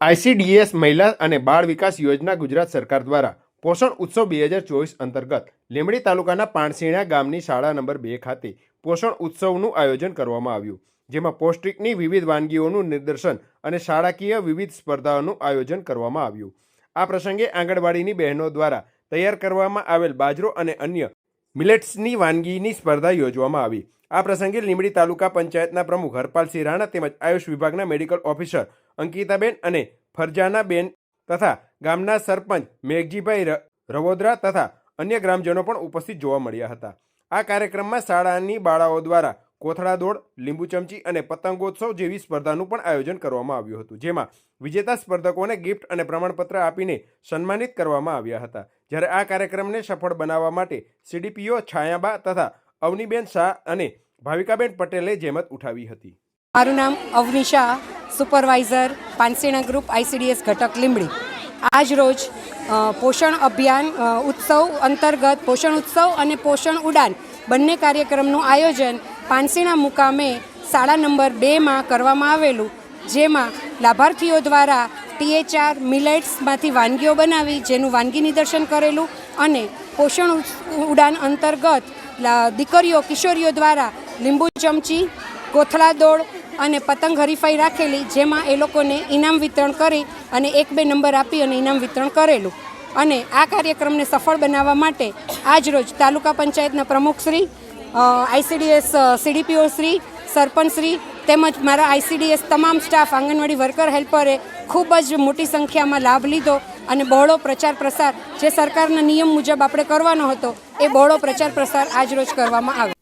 ICDS મહિલા અને બાળ વિકાસ યોજના ગુજરાત સરકાર દ્વારા પોષણ ઉત્સવ બે હજાર ચોવીસ અંતર્ગત લીંબડી તાલુકાના પાણસીણા ગામની શાળા નંબર બે ખાતે પોષણ ઉત્સવનું આયોજન કરવામાં આવ્યું, જેમાં પૌષ્ટિકની વિવિધ વાનગીઓનું નિદર્શન અને શાળાકીય વિવિધ સ્પર્ધાઓનું આયોજન કરવામાં આવ્યું. આ પ્રસંગે આંગણવાડીની બહેનો દ્વારા તૈયાર કરવામાં આવેલ બાજરો અને અન્ય મિલેટ્સની વાનગીની સ્પર્ધા યોજવામાં આવી. આ પ્રસંગે લીંબડી તાલુકા પંચાયતના પ્રમુખ હરપાલસિંહ રાણા તેમજ આયુષ વિભાગના મેડિકલ ઓફિસર અંકિતાબેન અને ફરજાનાબેન તથા ગામના સરપંચ મેઘજીભાઈ રવોદરા તથા અન્ય ગ્રામજનો પણ ઉપસ્થિત જોવા મળ્યા હતા. આ કાર્યક્રમમાં શાળાની બાળાઓ દ્વારા કોથળા દોડ લીંબુ ચમચી અને પતંગોત્સવ જેવી સ્પર્ધાનું પણ આયોજન કરવામાં આવ્યું હતું, જેમાં વિજેતા સ્પર્ધકોને ગિફ્ટ અને પ્રમાણપત્ર આપીને સન્માનિત કરવામાં આવ્યા હતા. જ્યારે આ કાર્યક્રમને સફળ બનાવવા માટે સીડીપીઓ છાયાબા તથા અવનીબેન શાહ અને ભાવિકાબેન પટેલે જેમત ઉઠાવી હતી. મારું નામ અવનિશા, સુપરવાઇઝર પાનસીણા ગ્રુપ, આઈસીડીએસ ઘટક લીંબડી. આજ રોજ પોષણ અભિયાન ઉત્સવ અંતર્ગત પોષણ ઉત્સવ અને પોષણ ઉડાન બંને કાર્યક્રમનું આયોજન પાનસીણા મુકામે શાળા નંબર બેમાં કરવામાં આવેલું, જેમાં લાભાર્થીઓ દ્વારા ટીએચઆર મિલેટ્સમાંથી વાનગીઓ બનાવી, જેનું વાનગી નિદર્શન કરેલું અને પોષણ ઉડાન અંતર્ગત દીકરીઓ, કિશોરીઓ દ્વારા લીંબુ ચમચી કોથળા દોડ અને પતંગ હરીફાઈ રાખેલી, જેમાં એ લોકોને ઇનામ વિતરણ કરી અને એક બે નંબર આપી અને ઇનામ વિતરણ કરેલું. અને આ કાર્યક્રમને સફળ બનાવવા માટે આજરોજ તાલુકા પંચાયતના પ્રમુખશ્રી આઈસીડીએસ સીડીપીઓ શ્રી સરપંચશ્રી તેમજ મારા આઈસીડીએસ તમામ સ્ટાફ, આંગણવાડી વર્કર, હેલ્પરે ખૂબ જ મોટી સંખ્યામાં લાભ લીધો અને બહોળો પ્રચાર પ્રસાર જે સરકારના નિયમ મુજબ આપણે કરવાનો હતો, એ બહોળો પ્રચાર પ્રસાર આજરોજ કરવામાં આવ્યો.